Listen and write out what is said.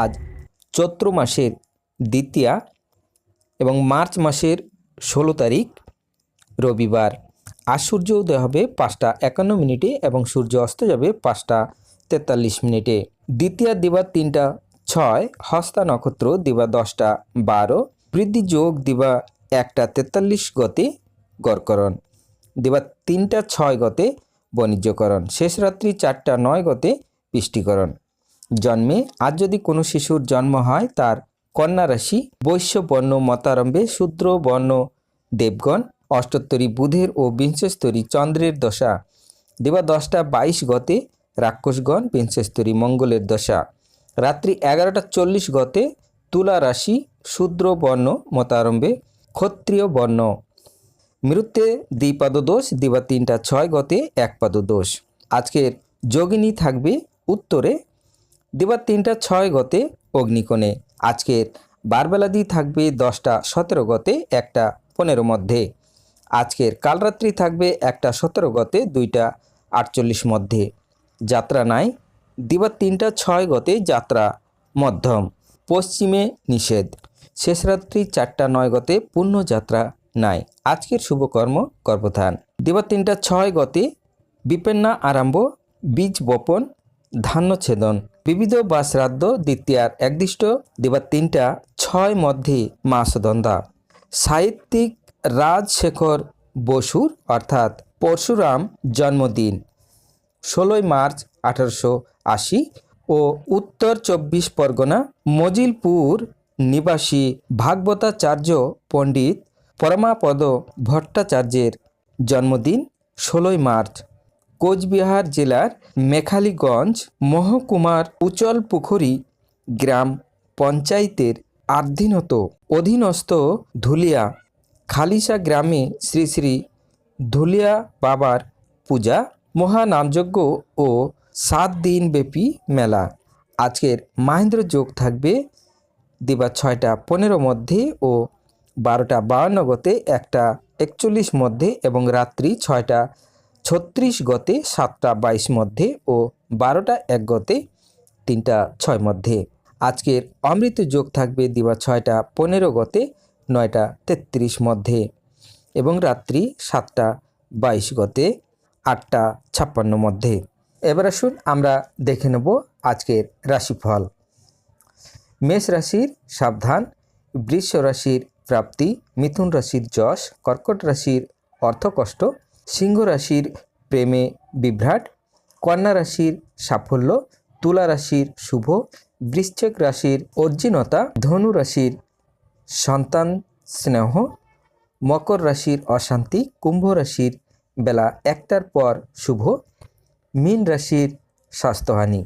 আজ চৈত্র মাসের দ্বিতীয়া এবং মার্চ মাসের ষোলো তারিখ রবিবার। আজ সূর্য উদয় হবে পাঁচটা একান্ন মিনিটে এবং সূর্য অস্ত যাবে পাঁচটা তেতাল্লিশ মিনিটে। দ্বিতীয় দিবা তিনটা ছয়, হস্তা নক্ষত্র দিবা দশটা বারো, বৃদ্ধি যোগ দিবা একটা তেতাল্লিশ গতে গড়করণ, দিবা তিনটা ছয় গতে বাণিজ্যকরণ, শেষ রাত্রি চারটা নয় গতে পুষ্টিকরণ জন্মে আজ যদি কোনো শিশুর জন্ম হয়, তার কন্যা রাশি বৈশ্য বর্ণ মতারম্ভে শূদ্র বর্ণ দেবগণ, অষ্টোত্তরী বুধের ও বিংশস্তরী চন্দ্রের দশা, দেবা দশটা বাইশ গতে রাক্ষসগণ, বিংশস্তরী মঙ্গলের দশা, রাত্রি এগারোটা চল্লিশ গতে তুলা রাশি শূদ্র বর্ণ মতারম্ভে ক্ষত্রিয় বর্ণ মৃত্যে দ্বিপাদ দোষ দিবা তিনটা ছয় গতে এক পাদ দোষ আজকের যোগিনী থাকবে উত্তরে দিবা তিনটা ছয় গতে অগ্নিকোণে। আজকের বারবেলাদি থাকবে দশটা সতেরো গতে, একটা পনেরো মধ্যে। আজকের কালরাত্রি থাকবে একটা সতেরো গতে, দুইটা আটচল্লিশ মধ্যে। যাত্রা নাই দিবা তিনটা ছয় গতে যাত্রা মধ্যম। পশ্চিমে নিষেধ। শেষ রাত্রি চারটা নয় গতে পূর্ণ যাত্রা নাই। আজকের শুভকর্ম, গর্ভধান। দিবা তিনটা ছয় গতে বিপন্না আরম্ভ, বীজ বপন ধান্য ছেদন বিবিধ বা শ্রাদ্ধ দ্বিতীয়ার একদিষ্ট দিবার তিনটা, ছয় মধ্যে মাসদন্দা সাহিত্যিক রাজশেখর বসুর অর্থাৎ পরশুরাম জন্মদিন, ষোলোই মার্চ আঠারোশো আশি ও উত্তর চব্বিশ পরগনা, মজিলপুর নিবাসী ভাগবতাচার্য পণ্ডিত পরমাপদ ভট্টাচার্যের জন্মদিন, ষোলোই মার্চ। কোচবিহার জেলার মেখালীগঞ্জ মহকুমার উচল পুখুরি গ্রাম পঞ্চায়েতের আধীনত অধীনস্থ ধুলিয়া খালিসা গ্রামে শ্রী শ্রী ধুলিয়া বাবার পূজা, মহানামযজ্ঞ ও সাত দিন ব্যাপী মেলা। আজকের মাহেন্দ্র যোগ থাকবে দিবা ছয়টা পনেরো মধ্যে ও বারোটা বাউন্ন গতে একটা একচল্লিশ মধ্যে এবং রাত্রি ছয়টা ছত্রিশ গতে সাতটা বাইশ মধ্যে ও বারোটা এক গতে তিনটা ছয় মধ্যে। আজকের অমৃত যোগ থাকবে দিবা ছয়টা পনেরো গতে, নয়টা তেত্রিশ মধ্যে এবং রাত্রি সাতটা বাইশ গতে, আটটা ছাপ্পান্ন মধ্যে। এবার আসুন আমরা দেখে নেব আজকের রাশিফল। মেষ রাশির সাবধান, বৃষ রাশির প্রাপ্তি, মিথুন রাশির যশ, কর্কট রাশির অর্থকষ্ট সিংহ রাশির প্রেমে বিভ্রাট, কন্যা রাশির সাফল্য, তুলা রাশির শুভ, বৃশ্চিক রাশির অর্জিনতা, ধনু রাশির সন্তান স্নেহ, মকর রাশির অশান্তি, কুম্ভ রাশির বেলা একটার পর শুভ, মীন রাশির স্বাস্থ্যহানি।